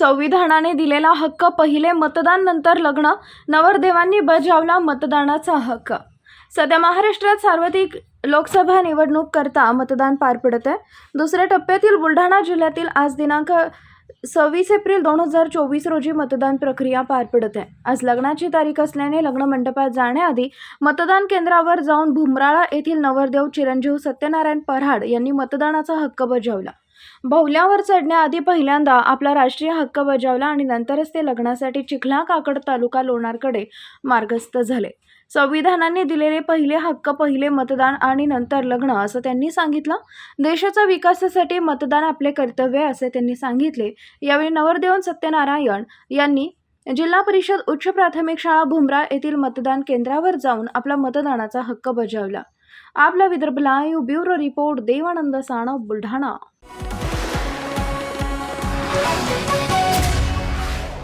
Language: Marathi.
संविधानाने दिलेला हक्क पहिले मतदान नंतर लग्न. नवरदेवांनी बजावला मतदानाचा हक्क. सध्या महाराष्ट्रात सार्वत्रिक लोकसभा निवडणूक करता मतदान पार पडत आहे. दुसऱ्या टप्प्यातील बुलढाणा जिल्ह्यातील आज दिनांक सव्वीस एप्रिल दोन हजार चोवीस रोजी मतदान प्रक्रिया पार पडत आहे. आज लग्नाची तारीख असल्याने लग्न मंडपात जाण्याआधी मतदान केंद्रावर जाऊन भुमराळा येथील नवरदेव चिरंजीव सत्यनारायण पराड यांनी मतदानाचा हक्क बजावला. भवल्यावर चढण्याआधी पहिल्यांदा आपला राष्ट्रीय हक्क बजावला आणि नंतरच ते लग्नासाठी चिखला काकड तालुका लोणारकडे मार्गस्थ झाले. संविधानाने दिलेले पहिले हक्क पहिले मतदान आणि नंतर लग्न असं त्यांनी सांगितलं. देशाच्या विकासासाठी मतदान आपले कर्तव्य असे त्यांनी सांगितले. यावेळी नवरदेवन सत्यनारायण यांनी जिल्हा परिषद उच्च प्राथमिक शाळा भुमरा येथील मतदान केंद्रावर जाऊन आपला मतदानाचा हक्क बजावला. आपला Vidarbha live bureau report Devanand Sanav Buldhana. Thank you.